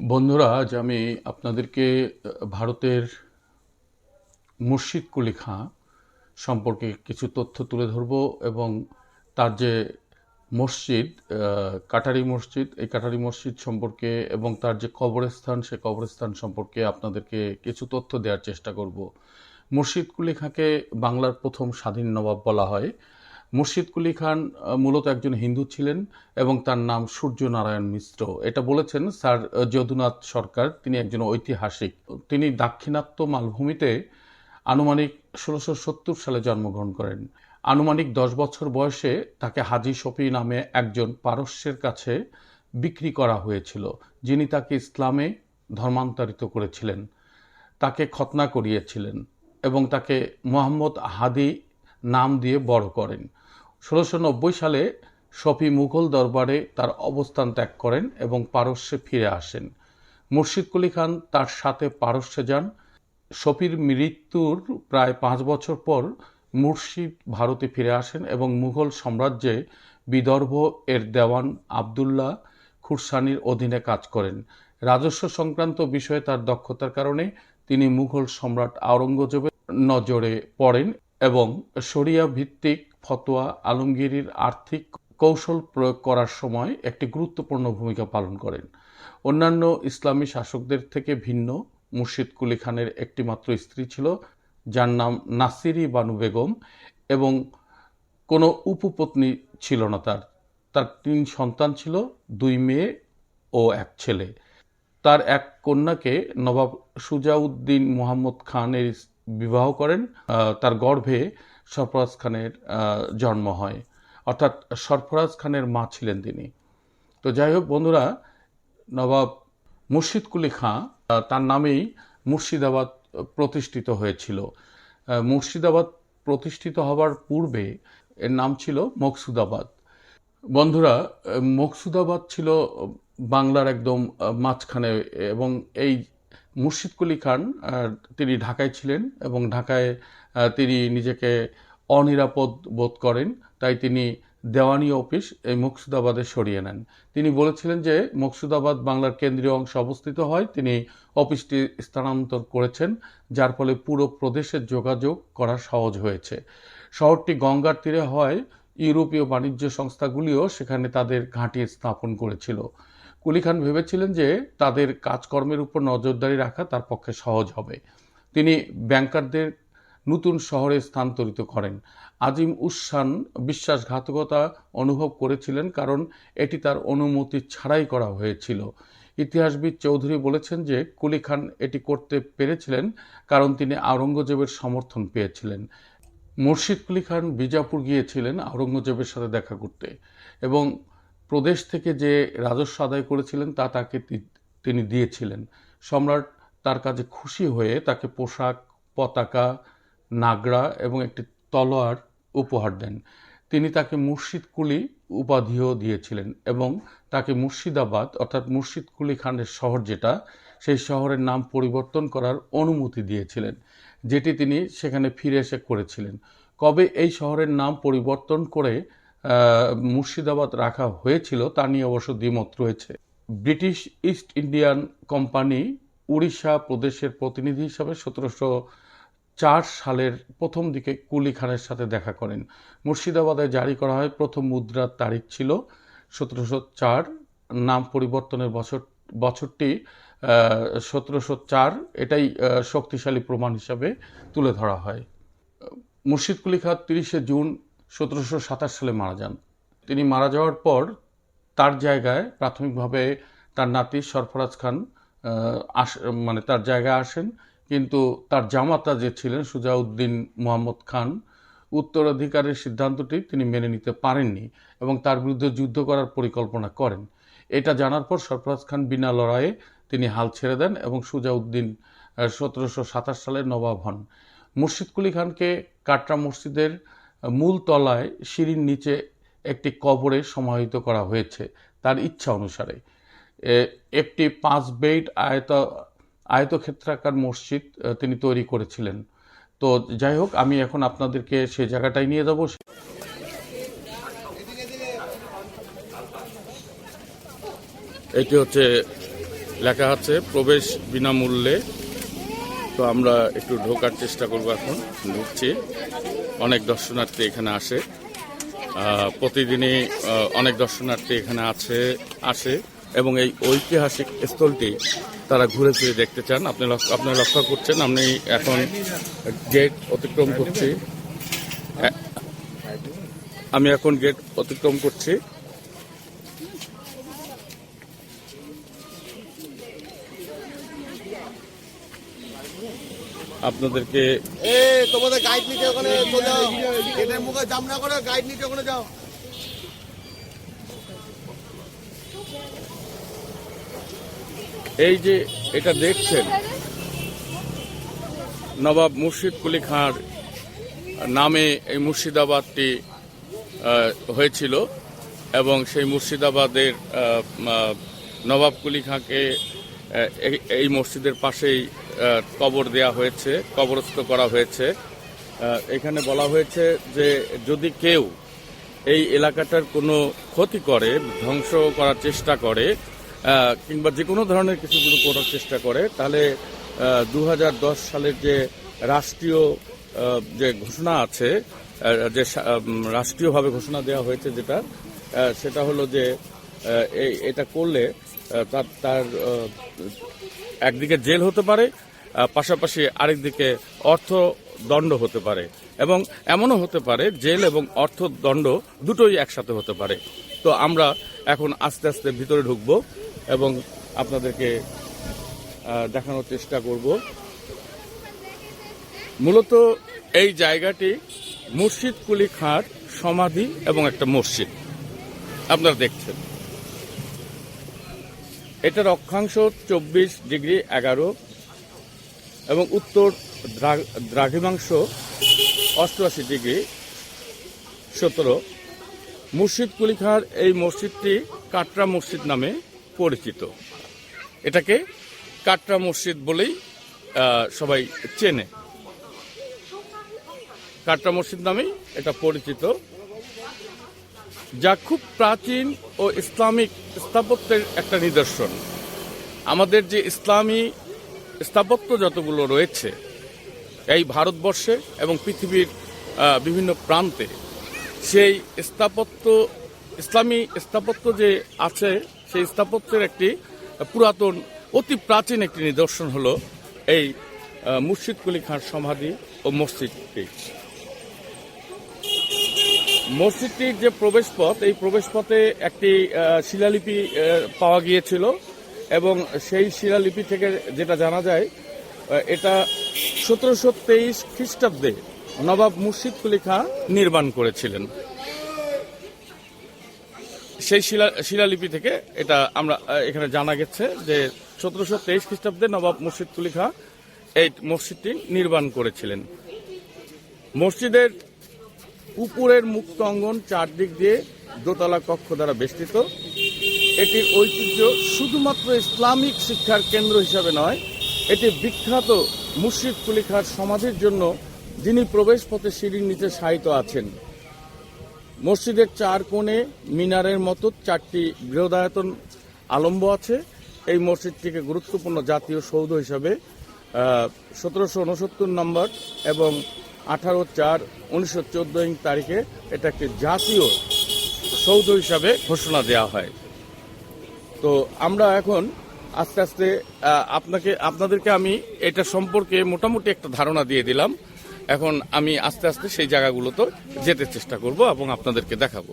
বন্ধুরা, আজ আমি আপনাদেরকে ভারতের মুর্শিদ কুলি খাঁ সম্পর্কে কিছু তথ্য তুলে ধরব এবং তার যে মসজিদ কাটারি মসজিদ, এই কাটারি মসজিদ সম্পর্কে এবং তার যে কবরস্থান, সে কবরস্থান সম্পর্কে আপনাদেরকে কিছু তথ্য দেওয়ার চেষ্টা করব। মুর্শিদ কুলি খাঁকে বাংলার প্রথম স্বাধীন নবাব বলা হয়। মুর্শিদ কুলি খান মূলত একজন হিন্দু ছিলেন এবং তার নাম সূর্য নারায়ণ মিশ্র। এটা বলেছেন স্যার যদুনাথ সরকার, তিনি একজন ঐতিহাসিক। তিনি দাক্ষিণাত্য মালভূমিতে আনুমানিক ষোলোশো সত্তর সালে জন্মগ্রহণ করেন। আনুমানিক দশ বছর বয়সে তাকে হাজি শফি নামে একজন পারস্যের কাছে বিক্রি করা হয়েছিল, যিনি তাকে ইসলামে ধর্মান্তরিত করেছিলেন। তাকে খতনা করিয়েছিলেন এবং তাকে মোহাম্মদ হাদি নাম দিয়ে বড় করেন। ষোলোশো সালে শফি মুঘল দরবারে তার অবস্থান ত্যাগ করেন এবং পারস্যে ফিরে আসেন। মুর্শিদ কুলি খান তার সাথে পারস্যে যান। শফির মৃত্যুর প্রায় পাঁচ বছর পর মুর্শিদ ভারতে ফিরে আসেন এবং মুঘল সাম্রাজ্যে বিদর্ভ এর দেওয়ান আবদুল্লাহ খুরসানির অধীনে কাজ করেন। রাজস্ব সংক্রান্ত বিষয়ে তার দক্ষতার কারণে তিনি মুঘল সম্রাট আওরঙ্গজেবের নজরে পড়েন এবং শরিয়া ভিত্তিক ফতোয়া আলমগীরির আর্থিক কৌশল প্রয়োগ করার সময় একটি গুরুত্বপূর্ণ ভূমিকা পালন করেন। অন্যান্য ইসলামী শাসকদের থেকে ভিন্ন মুর্শিদ কুলি খানের একটি মাত্র স্ত্রী ছিল, যার নাম নাসিরি বানু বেগম এবং কোনো উপপত্নী ছিল না তার। তার তিন সন্তান ছিল, দুই মেয়ে ও এক ছেলে। তার এক কন্যাকে নবাব সুজাউদ্দিন মোহাম্মদ খানের বিবাহ করেন তার গর্ভে সরফরাজ খানের জন্ম হয়। অর্থাৎ সরফরাজ খানের মা ছিলেন তিনি। তো যাই হোক বন্ধুরা, নবাব মুর্শিদ কুলি খাঁ তার নামেই মুর্শিদাবাদ প্রতিষ্ঠিত হয়েছিল। মুর্শিদাবাদ প্রতিষ্ঠিত হবার পূর্বে এর নাম ছিল মকসুদাবাদ। বন্ধুরা মকসুদাবাদ ছিল বাংলার একদম মাঝখানে এবং এই মুর্শিদ কুলি খান তিনি ঢাকায় ছিলেন এবং ঢাকায় তিনি নিজেকে অনিরাপদ বোধ করেন। তাই তিনি দেওয়ানি অফিস এই মুকসুদাবাদে সরিয়ে নেন। তিনি বলেছিলেন যে মুকসুদাবাদ বাংলার কেন্দ্রীয় অংশে অবস্থিত হয়। তিনি অফিসটি স্থানান্তর করেছেন, যার ফলে পুরো প্রদেশের যোগাযোগ করা সহজ হয়েছে। শহরটি গঙ্গার তীরে হয়। ইউরোপীয় বাণিজ্য সংস্থাগুলিও সেখানে তাদের ঘাঁটি স্থাপন করেছিল। কুলি খান ভেবেছিলেন যে তাদের কাজকর্মের উপর নজরদারি রাখা তার পক্ষে সহজ হবে। তিনি ব্যাংকারদের নতুন শহরে স্থানান্তরিত করেন। আজিম উসান বিশ্বাসঘাতকতা অনুভব করেছিলেন কারণ এটি তার অনুমতি ছাড়াই করা হয়েছিল। ইতিহাসবিদ চৌধুরী বলেছেন যে কুলি খান এটি করতে পেরেছিলেন কারণ তিনি আওরঙ্গজেবের সমর্থন পেয়েছিলেন। মুর্শিদ কুলি খান বিজাপুর গিয়েছিলেন আওরঙ্গজেবের সাথে দেখা করতে এবং প্রদেশ থেকে যে রাজস্ব আদায় করেছিলেন তা তাকে তিনি দিয়েছিলেন। সম্রাট তার কাজে খুশি হয়ে তাকে পোশাক, পতাকা নাগরা এবং একটি তলোয়ার উপহার দেন। তিনি তাকে মুর্শিদ কুলি উপাধিও দিয়েছিলেন এবং তাকে মুর্শিদাবাদ অর্থাৎ মুর্শিদ কুলি খানের শহর যেটা, সেই শহরের নাম পরিবর্তন করার অনুমতি দিয়েছিলেন, যেটি তিনি সেখানে ফিরে এসে করেছিলেন। কবে এই শহরের নাম পরিবর্তন করে মুর্শিদাবাদ রাখা হয়েছিল, তা নিয়ে অবশ্য দ্বিমত রয়েছে। British East Indian company Orissa প্রদেশের প্রতিনিধি হিসাবে সতেরোশো চার সালের প্রথম দিকে কুলি খানের সাথে দেখা করেন। মুর্শিদাবাদে জারি করা হয় প্রথম মুদ্রার তারিখ ছিল সতেরোশো চার, নাম পরিবর্তনের বছর, বছরটি সতেরোশো চার, এটাই শক্তিশালী প্রমাণ হিসাবে তুলে ধরা হয়। মুর্শিদ কুলি খান তিরিশে জুন সতেরোশো সাতাশ সালে মারা যান। তিনি মারা যাওয়ার পর তার জায়গায় প্রাথমিকভাবে তার নাতি সরফরাজ খান আস মানে তার জায়গায় আসেন। কিন্তু তার জামাতা যে ছিলেন সুজাউদ্দিন মোহাম্মদ খান, উত্তরাধিকারের সিদ্ধান্তটি তিনি মেনে নিতে পারেননি এবং তার বিরুদ্ধে যুদ্ধ করার পরিকল্পনা করেন। এটা জানার পর সরফরাজ খান বিনা লড়াইয়ে তিনি হাল ছেড়ে দেন এবং সুজাউদ্দিন সতেরোশো সাতাশ সালে নবাব হন। মুর্শিদ কুলি খানকে কাটরা মসজিদের মূল তলায় সিঁড়ির নিচে একটি কবরে সমাহিত করা হয়েছে, তার ইচ্ছা অনুসারে। একটি পাঁচ বেড আয়ত, আয়তক্ষেত্রাকার মসজিদ তিনি তৈরি করেছিলেন। তো যাই হোক, আমি এখন আপনাদেরকে সে জায়গাটায় নিয়ে যাব। এটি হচ্ছে লেখা আছে, প্রবেশ বিনামূল্যে। তো আমরা একটু ঢোকার চেষ্টা করব এখন, ঢুকছি। অনেক দর্শনার্থী এখানে আসে। প্রতিদিনই অনেক দর্শনার্থী এখানে আছে, আসে এবং এই ঐতিহাসিক স্থলটি তারা ঘুরে ফিরে দেখতে চান। আপনি আপনারা লক্ষ্য করছেন, আমি এখন গেট অতিক্রম করছি। আমি এখন গেট অতিক্রম করছি। আপনাদেরকে এ তোমাদের গাইড নিতে ওখানে চলে যাও। গেটের মুখে জাম না করে গাইড নিতে ওখানে যাও। এই যে এটা দেখছেন নবাব মুর্শিদ কুলি খাঁর নামে এই মুর্শিদাবাদটি হয়েছিল এবং সেই মুর্শিদাবাদের নবাব কুলি খাঁকে এই- মসজিদের পাশেই কবর দেয়া হয়েছে, কবরস্থ করা হয়েছে। এখানে বলা হয়েছে যে যদি কেউ এই এলাকাটার কোনো ক্ষতি করে, ধ্বংস করার চেষ্টা করে কিংবা যে কোনো ধরনের কিছু যদি করার চেষ্টা করে, তাহলে দু হাজার দশ সালের যে রাষ্ট্রীয় যে ঘোষণা আছে যে রাষ্ট্রীয়ভাবে ঘোষণা দেওয়া হয়েছে যেটা সেটা হলো যে এটা করলে তার তার একদিকে জেল হতে পারে পাশাপাশি আরেকদিকে অর্থ দণ্ড হতে পারে। এবং এমনও হতে পারে, জেল এবং অর্থ দণ্ড দুটোই একসাথে হতে পারে। তো আমরা এখন আস্তে আস্তে ভিতরে ঢুকবো এবং আপনাদেরকে দেখানোর চেষ্টা করব। মূলত এই জায়গাটি মুর্শিদ কুলি খাঁর সমাধি এবং একটা মসজিদ। আপনারা দেখছেন। এটার অক্ষাংশ চব্বিশ ডিগ্রি এগারো। এবং উত্তর দ্রা- দ্রাঘিমাংশ অষ্টআশি ডিগ্রি সতেরো। মুর্শিদ কুলিখার এই মসজিদটি কাটরা মসজিদ নামে পরিচিত। এটাকে কাটরা মসজিদ বলেই সবাই চেনে। কাটরা মসজিদ নামেই এটা পরিচিত। যা খুব প্রাচীন ও ইসলামিক স্থাপত্যের একটা নিদর্শন। আমাদের যে ইসলামী স্থাপত্য যতগুলো রয়েছে, এই ভারতবর্ষে এবং পৃথিবীর বিভিন্ন প্রান্তে, সেই স্থাপত্য, ইসলামী স্থাপত্য যে আছে, সেই স্থাপত্যের একটি পুরাতন, অতি প্রাচীন একটি নিদর্শন হলো এই মুর্শিদ কুলি খাঁর সমাধি ও মসজিদটি মসজিদটির যে প্রবেশপথ, এই প্রবেশপথে একটি শিলালিপি পাওয়া গিয়েছিল। এবং সেই শিলালিপি থেকে যেটা জানা যায় এটা সতেরোশো তেইশ খ্রিস্টাব্দে নবাব মুর্শিদ কুলি খাঁ নির্মাণ করেছিলেন। সেই শিলা, শিলালিপি থেকে এটা আমরা এখানে জানা গেছে যে সতেরোশো তেইশ খ্রিস্টাব্দে নবাব মুর্শিদ কুলি খাঁ এই মসজিদটি নির্মাণ করেছিলেন। মসজিদের উপরের মুক্ত অঙ্গন চারদিক দিয়ে দোতলা কক্ষ দ্বারা বেষ্টিত। এটির ঐতিহ্য শুধুমাত্র ইসলামিক শিক্ষার কেন্দ্র হিসাবে নয়, এটি বিখ্যাত মুর্শিদ কুলিখার সমাধির জন্য যিনি প্রবেশ পথে সিঁড়ির নিচে শায়িত আছেন। মসজিদের চার কোণে মিনারের মতো চারটি বৃহদায়তন আলম্ব আছে। এই মসজিদটিকে গুরুত্বপূর্ণ জাতীয় সৌধ হিসাবে সতেরোশো উনসত্তর নম্বর এবং আঠারো চার উনিশশো চোদ্দ তারিখে এটা একটি জাতীয় সৌধ হিসাবে ঘোষণা দেওয়া হয়। তো আমরা এখন আস্তে আস্তে আপনাকে, আপনাদেরকে আমি এটা সম্পর্কে মোটামুটি একটা ধারণা দিয়ে দিলাম। এখন আমি আস্তে আস্তে সেই জায়গাগুলোতে যেতে চেষ্টা করব এবং আপনাদেরকে দেখাবো।